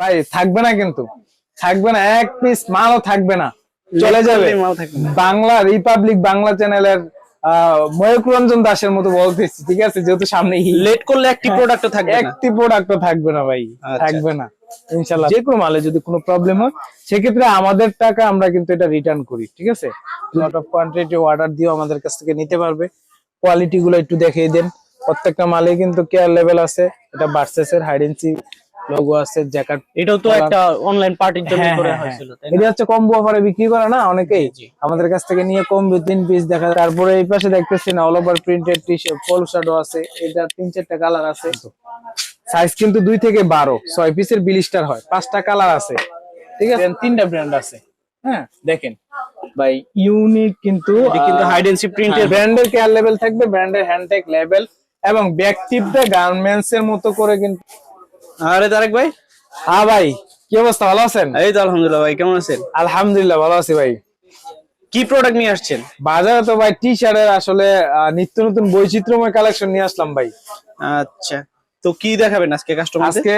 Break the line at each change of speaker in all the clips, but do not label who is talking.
ভাই থাকবে না কিন্তু। থাকবে না এক পিস মালও থাকবে না। চলে যাবে। বাংলা রিপাবলিক বাংলা চ্যানেলের ময়ূক রঞ্জন দাসের মতো বলতেছি ঠিক আছে? যেহেতু সামনে
লেট করলে একটি প্রোডাক্টও থাকবে না।
একটি প্রোডাক্টও থাকবে না ভাই
আচ্ছা।
থাকবে না ইনশাল্লাহ যে কোনো মালে যদি কোনো প্রবলেম হয় সেক্ষেত্রে আমাদের টাকা আমরা কিন্তু এটা রিটার্ন করি ঠিক আছে? লট অফ কোয়ান্টিটি অর্ডার দিয়েও আমাদের কাছ থেকে নিতে পারবে। কোয়ালিটি গুলো একটু দেখিয়ে দেন। প্রত্যেকটা মালে কিন্তু কেয়ার লেভেল আছে এটা বার্সেসের হাইডেন্সি লোগো আছে জ্যাকেট
এটাও তো একটা অনলাইন পার্টির জন্য
হ্যাঁ,
করা
হ্যাঁ,
হয়েছিল
এটা হচ্ছে কম্বো অফারে বিক্রি করে না অনেকেই? আমাদের কাছ থেকে নিয়ে কম্বো তিন পিস দেখা। তারপরে এই পাশে দেখতেছি না all over printed T shirt polo শার্টও আছে। এটা তিন চারটা কালার আছে। সাইজ কিন্তু দুই থেকে বারো ছয় পিসের বিলিস্টার হয়। পাঁচটা কালার আছে। ঠিক আছে? তিনটা ব্র্যান্ড আছে। হ্যাঁ দেখেন। ভাই ইউনিক কিন্তু
কিন্তু হাইডেন্সি প্রিন্টের
ব্র্যান্ডের কেয়ার লেভেল থাকবে ব্র্যান্ডের হ্যান্ডটেক লেভেল এবং ব্যক্তিত্বে গার্মেন্টস এর মতো করে কিন্তু
আরে তারেক ভাই।
হ্যাঁ ভাই কি অবস্থা? ভালো আছেন?
এই তো আলহামদুলিল্লাহ ভাই কেমন আছেন?
আলহামদুলিল্লাহ ভালো আছি ভাই।
কি প্রোডাক্ট নিয়ে আসছেন?
বাজারে তো ভাই টি শার্টের আসলে নিত্য নতুন বৈচিত্র্যময় কালেকশন নিয়ে আসলাম ভাই।
আচ্ছা তো কি দেখাবেন আজকে কাস্টমার
আজকে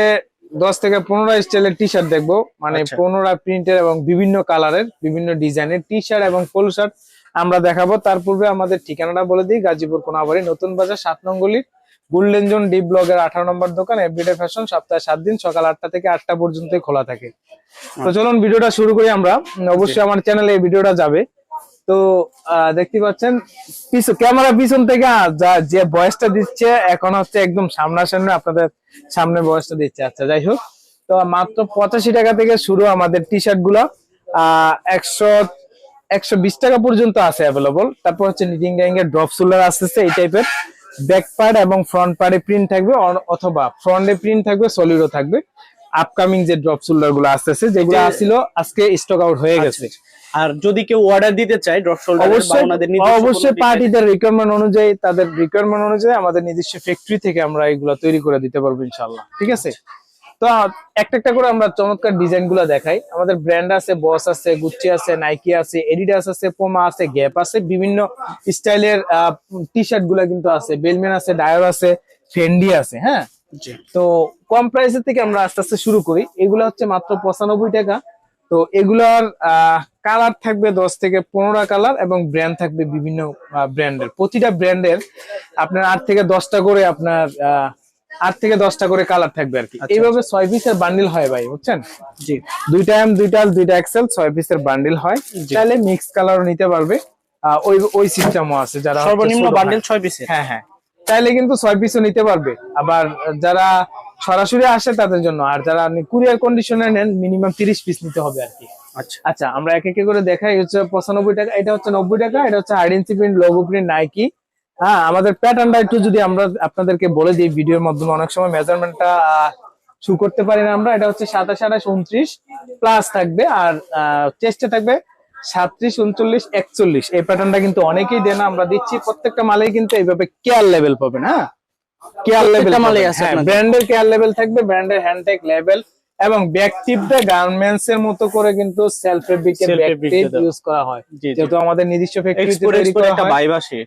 দশ থেকে পনেরো স্টাইলের টি শার্ট দেখব। মানে
আচ্ছা।
পনেরো প্রিন্টের এবং বিভিন্ন কালারের বিভিন্ন ডিজাইনের টি শার্ট এবং পোলো শার্ট আমরা দেখাবো। তার পূর্বে আমাদের ঠিকানাটা বলে দিই গাজীপুর কোনাবাড়ি নতুন বাজার সাত নঙ্গলির গোল্ডেন জোন ডি ব্লগের আঠারো নম্বর দোকান এভরিডে ফ্যাশন সপ্তাহে সাত দিন সকাল আটটা থেকে আটটা পর্যন্তই খোলা থাকে। তো চলুন ভিডিওটা শুরু করি আমরা। অবশ্যই আমার চ্যানেলে এই ভিডিওটা যাবে। তো দেখতে পাচ্ছেন পিছু ক্যামেরা পিছন থেকে যা যে বয়সটা দিচ্ছে এখন হচ্ছে একদম সামনাসামনি আপনাদের সামনে বয়সটা দিচ্ছে। আচ্ছা যাই হোক। তো মাত্র পঁচাশি টাকা থেকে শুরু আমাদের টি শার্টগুলা। আহ একশো একশো বিশ টাকা পর্যন্ত আছে অ্যাভেলেবল তারপর হচ্ছে নিটিং এর ড্রপ সোলার আসতেছে এই টাইপের ব্যাক পার্ট এবং ফ্রন্ট পার্টে প্রিন্ট থাকবে অথবা ফ্রন্টে প্রিন্ট থাকবে সলিডও থাকবে। আপকামিং যে ড্রপ শোল্ডারগুলো আসতেছে যেগুলো আসছিল আজকে স্টক আউট হয়ে গেছে।
আর যদি কেউ অর্ডার দিতে চায় ড্রপ শোল্ডার
অবশ্যই অবশ্যই পার্টিদের রিকোয়ারমেন্ট অনুযায়ী তাদের রিকোয়ারমেন্ট অনুযায়ী আমাদের নিজস্ব ফ্যাক্টরি থেকে আমরা এগুলো তৈরি করে দিতে পারব ইনশাল্লাহ ঠিক আছে? তো একটা একটা করে আমরা চমৎকার ডিজাইনগুলো দেখাই। আমাদের ব্র্যান্ড আছে বস আছে গুচ্ছি আছে নাইকি আছে এডিডাস আছে পোমা আছে গ্যাপ আছে বিভিন্ন স্টাইলের টি শার্টগুলা কিন্তু আছে। বেলমেন আছে ডায়র আছে ফেন্ডি আছে হ্যাঁ? তো কম প্রাইসের থেকে আমরা আস্তে আস্তে শুরু করি। এগুলো হচ্ছে মাত্র পঁচানব্বই টাকা। তো এগুলার কালার থাকবে দশ থেকে পনেরো কালার এবং ব্র্যান্ড থাকবে বিভিন্ন ব্র্যান্ডের প্রতিটা ব্র্যান্ডের আপনার আট থেকে দশটা করে আপনার আহ, আট থেকে দশটা করে কালার থাকবে আর কি।
আচ্ছা।
এইভাবে ছয় পিসের বান্ডিল হয় ভাই বুঝছেন?
জি।
দুইটা এম দুইটা দুইটা এক্সেল ছয় পিসের বান্ডিল হয়। চাইলে মিক্স কালারও নিতে পারবে। ওই ওই সিস্টেমও আছে যারা
সর্বনিম্ন বান্ডেল ছয় পিসের
হ্যাঁ হ্যাঁ। চাইলে কিন্তু ছয় পিসও নিতে পারবে। আবার যারা সরাসরি আসে তাদের জন্য আর যারা কুরিয়ার কন্ডিশনে নেন মিনিমাম তিরিশ পিস নিতে হবে আর কি।
আচ্ছা।
আচ্ছা আমরা এক একে করে দেখাই হচ্ছে পঁচানব্বই টাকা এটা হচ্ছে নব্বই টাকা এটা হচ্ছে আইডেন্সি প্রিন্ট লোগো প্রিন্ট নাইকি হ্যাঁ আমাদের প্যাটার্নটা একটু যদি আমরা আপনাদেরকে বলে দিই ভিডিওর মাধ্যমে অনেক সময় মেজারমেন্টটা শু করতে পারি না আমরা এটা হচ্ছে সাতাশ আঠাশ উনত্রিশ প্লাস থাকবে আর চেস্টে থাকবে সাতত্রিশ উনচল্লিশ একচল্লিশ। এই প্যাটার্নটা কিন্তু অনেকেই দেন আমরা দিচ্ছি প্রত্যেকটা মালেই কিন্তু এইভাবে কেয়ার লেভেল পাবেন হ্যাঁ? কেয়ার লেভেল
মালেই আছে
ব্র্যান্ডের কেয়ার লেভেল থাকবে ব্র্যান্ডের হ্যান্ডটেক লেভেল এবং ব্যাকটিভটা গার্মেন্টস এর মতো করে কিন্তু সেলফ ফেব্রিকের ইউজ করা হয়। যেহেতু আমাদের নিজস্ব ফ্যাক্টরিতে তৈরি করা হয়।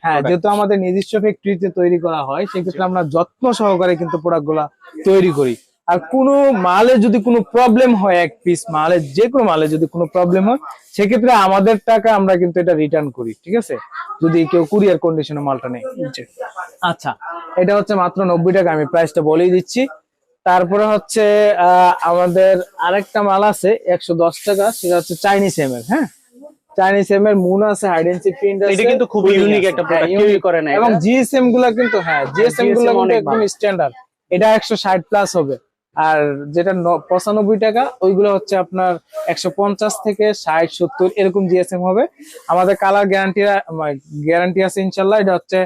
হ্যাঁ যেহেতু আমাদের নিজস্ব ফ্যাক্টরিতে তৈরি করা হয় সেক্ষেত্রে আমরা যত্ন সহকারে কিন্তু প্রোডাক্টগুলা তৈরি করি। আর কোনো মালে যদি কোনো প্রবলেম হয় এক পিস মালে যে কোনো মালে যদি কোনো প্রবলেম হয় সেক্ষেত্রে আমাদের টাকা আমরা কিন্তু এটা রিটার্ন করি ঠিক আছে? যদি কেউ কুরিয়ার কন্ডিশনে মালটা নেই আচ্ছা। এটা হচ্ছে মাত্র নব্বই টাকা আমি প্রাইসটা বলেই দিচ্ছি। তারপরে হচ্ছে আমাদের আরেকটা মাল আছে একশো দশ টাকা সেটা হচ্ছে চাইনিজ এম এর হ্যাঁ? চাইনিজ এম এর মুন আছে হাইডেন্সি প্রিন্ট
এটা কিন্তু খুব
cooling
একটা কেউই করে না
এবং জিএসএমগুলা কিন্তু হ্যাঁ জিএসএমগুলা
GSM
কিন্তু একদম স্ট্যান্ডার্ড এটা একশো ষাট প্লাস হবে। আর যেটা ন- পঁচানব্বই টাকা ওইগুলো হচ্ছে আপনার একশো পঞ্চাশ থেকে ষাট সত্তর এরকম জিএসএম হবে। আমাদের কালার গ্যারান্টি গ্যারান্টি আছে ইনশাল্লাহ এটা হচ্ছে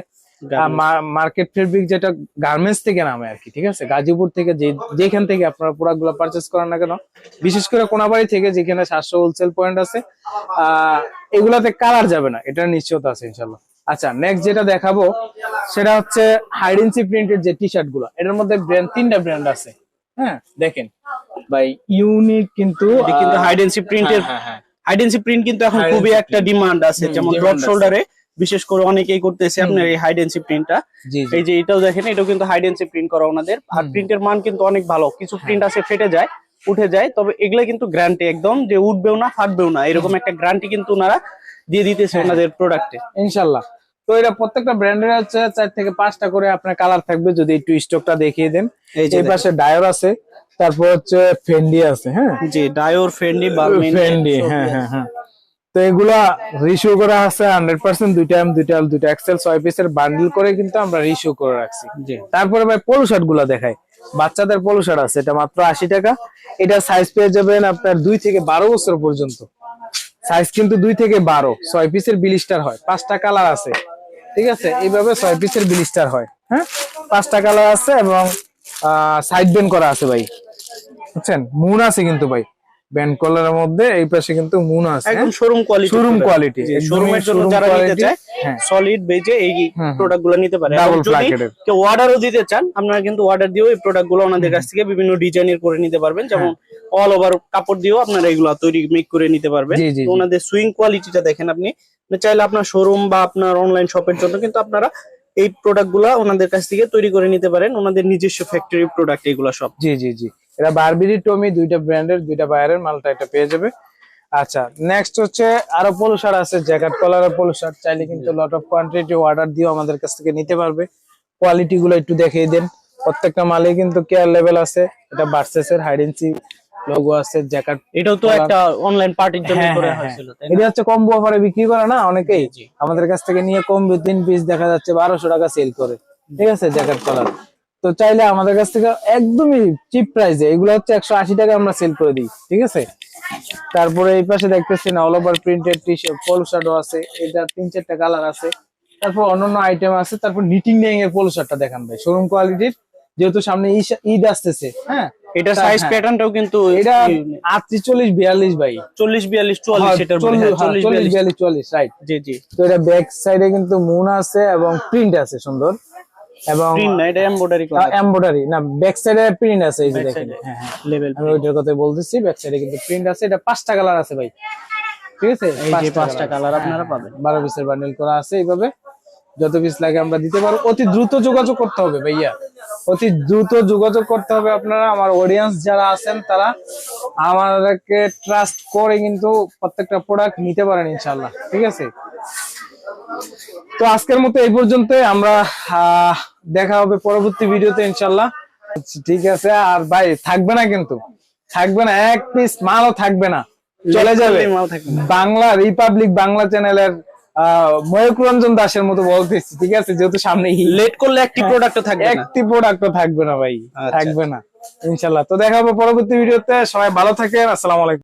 মার্কেট ফেব্রিক যেটা গার্মেন্টস থেকে নামে আর কি ঠিক আছে? গাজীপুর থেকে যে যেখান থেকে আপনারা প্রোডাক্টগুলো পারচেস করেন না কেন বিশেষ করে কোনাবাড়ি থেকে যেখানে সাতশো হোলসেল পয়েন্ট আছে আহ এগুলাতে কালার যাবে না এটা নিশ্চয়তা আছে ইনশাল্লাহ আচ্ছা নেক্সট যেটা দেখাবো সেটা হচ্ছে হাইডেন্সি প্রিন্টেড যে টি শার্টগুলো এটার মধ্যে ব্র্যান্ড তিনটা ব্র্যান্ড আছে হ্যাঁ দেখেন। ভাই ইউনিক কিন্তু
হাইডেন্সি প্রিন্টের হাইডেন্সি প্রিন্ট কিন্তু এখন খুবই একটা ডিমান্ড আছে যেমন ড্রপ শোল্ডারে বিশেষ করে অনেকেই করতেছে আপনার এই হাইডেন্সি প্রিন্টটা
জি জি।
এই যে এটাও দেখেন এটাও কিন্তু হাইডেন্সি প্রিন্ট করা ওনাদের। আর প্রিন্টের মান কিন্তু অনেক ভালো। কিছু প্রিন্ট আছে ফেটে যায় উঠে যায় তবে এগুলা কিন্তু গ্যারান্টি একদম যে উঠবেও না ফাটবেও না। এরকম একটা গ্যারান্টি কিন্তু ওনারা দিয়ে দিতেছে
হ্যাঁ।
ওনাদের প্রোডাক্টে
ইনশাল্লাহ। তো এটা প্রত্যেকটা ব্র্যান্ডের হচ্ছে চার থেকে পাঁচটা করে আপনার কালার থাকবে যদি একটু স্টকটা দেখিয়ে দেন।
এই যে
পাশে ডায়র আছে তারপর হচ্ছে ফেন্ডি আছে হ্যাঁ?
যে ডায়োর ফ্রেন্ডলি বার্মেন
ফেন্ডি হ্যাঁ হ্যাঁ হ্যাঁ। তো এগুলা রিসিউ করা আছে হান্ড্রেড পার্সেন্ট দুইটা এম দুইটা এল দুইটা এক্সেল ছয় পিসের বান্ডিল করে কিন্তু আমরা রিসিউ করে রাখছি। তারপরে ভাই পলো শার্টগুলা দেখাই। বাচ্চাদের পলো শার্ট আছে এটা মাত্র আশি টাকা। এটা সাইজ পেয়ে যাবেন আপনার দুই থেকে বারো বছর পর্যন্ত। সাইজ কিন্তু দুই থেকে বারো ছয় পিসের বিলিস্টার হয়। পাঁচটা কালার আছে। ঠিক আছে? এইভাবে ছয় পিসের বিলিস্টার হয়। হ্যাঁ? পাঁচটা কালার আছে এবং সাইড বেন করা আছে ভাই। বুঝছেন? মুন আছে কিন্তু ভাই। ব্যান্ড কলারের মধ্যে এই পাশে কিন্তু মুন আছে। হ্যাঁ?
একদম শোরুম কোয়ালিটি
quality, একদমই
শোরুমের জন্য যারা নিতে চায়
হ্যাঁ।
সলিড বেজে এই। প্রোডাক্টগুলো নিতে পারে। যদি কেউ অর্ডারও দিতে চান আপনারা কিন্তু অর্ডার দিয়েও এই প্রোডাক্টগুলো ওনাদের কাছ থেকে বিভিন্ন ডিজাইনের করে নিতে পারবেন। যেমন অল ওভার কাপড় দিয়েও আপনারা এগুলো তৈরি মেক করে নিতে পারবেন। ওনাদের সুইং কোয়ালিটিটা দেখেন আপনি। আপনি চাইলে আপনার শোরুম বা আপনার অনলাইন শপের জন্য কিন্তু আপনারা এই প্রোডাক্টগুলা ওনাদের কাছ থেকে তৈরি করে নিতে পারেন। ওনাদের নিজস্ব ফ্যাক্টরি প্রোডাক্ট এগুলো সব।
জি জি জি। এটা বারবিরি টমি দুইটা ব্র্যান্ডের দুইটা বায়ারের মালটা এটা পেয়ে যাবে। আচ্ছা নেক্সট হচ্ছে আরও পলো শার্ট আছে জ্যাকেট কলারের পলো শার্ট চাইলে কিন্তু লট অফ কোয়ান্টিটি অর্ডার দিয়েও আমাদের কাছ থেকে নিতে পারবে। কোয়ালিটি গুলো একটু দেখিয়ে দেন। প্রত্যেকটা মালে কিন্তু কেয়ার লেভেল আছে। এটা বার্সেসের হাইডেন্সি লোগো আছে জ্যাকেট
এটাও তো একটা অনলাইন পার্টির জন্য
হ্যাঁ,
করে
হ্যাঁ,
হয়েছিল?
এটা হচ্ছে কম্বো অফারে বিক্রি করে না অনেকেই। আমাদের কাছ থেকে নিয়ে কম্বো তিন পিস দেখা যাচ্ছে বারোশো টাকা সেল করে। ঠিক আছে জ্যাকেট কলার তো চাইলে আমাদের কাছ থেকে একদমই চিপ প্রাইসে এগুলো হচ্ছে একশো আশি টাকা আমরা সেল করে দিই ঠিক আছে? তারপরে এই পাশে দেখতেছেন all over printed T shirt polo শার্টও আছে এটা তিন চারটা কালার আছে। তারপর অন্যান্য আইটেম আছে তারপর নিটিং নেই এর পোলো শার্টটা দেখান ভাই শোরুম কোয়ালিটির যেহেতু সামনে ঈদ- আসতেছে হ্যাঁ?
এটা সাইজ। প্যাটার্নটাও কিন্তু
এটা আটত্রিশ চল্লিশ বিয়াল্লিশ ভাই।
চল্লিশ বিয়াল্লিশ চুয়াল্লিশ
হ্যাঁ,
সেটার
চল্লিশ হ্যাঁ,
চল্লিশ
চল্লিশ
বিয়াল্লিশ।
বিয়াল্লিশ রাইট
জি জি।
তো এটা ব্যাক সাইডে কিন্তু মুন আছে এবং প্রিন্ট আছে সুন্দর। এবং
এটা এমব্রয়ডারি করা
এমব্রয়ডারি না ব্যাক সাইডে প্রিন্ট আছে এই যে দেখেন। হ্যাঁ হ্যাঁ
লেভেল
আমি ওইটার কথা বলতেছি ব্যাক সাইডে কিন্তু প্রিন্ট আছে এটা পাঁচটা কালার আছে ভাই। ঠিক আছে?
এই যে পাঁচটা কালার আপনারা
হ্যাঁ,
পাবেন।
বারো পিসের বান্ডেল করা আছে এইভাবে। যত পিস লাগে আমরা দিতে পারব। অতি দ্রুত যোগাযোগ করতে হবে ভাইয়া। অতি দ্রুত যোগাযোগ করতে হবে আপনারা। আমার অডিয়েন্স যারা আছেন তারা আমাদেরকে ট্রাস্ট করে কিন্তু প্রত্যেকটা প্রোডাক্ট নিতে পারেন ইনশাল্লাহ ঠিক আছে? তো আজকের মতো এই পর্যন্ত আমরা আহ, দেখা হবে পরবর্তী ভিডিওতে ইনশাল্লাহ ঠিক আছে আর ভাই থাকবে না কিন্তু। থাকবে না এক পিস মালও থাকবে না। চলে যাবে। বাংলা রিপাবলিক বাংলা চ্যানেলের আহ ময়ূক রঞ্জন দাসের মতো বলতেছি ঠিক আছে? যেহেতু সামনে
লেট করলে একটি প্রোডাক্টও থাকবে না।
একটি প্রোডাক্টও থাকবে না ভাই।
আচ্ছা।
থাকবে না ইনশাল্লাহ তো দেখা হবে পরবর্তী ভিডিওতে। সবাই ভালো থাকেন আসসালামু আলাইকুম।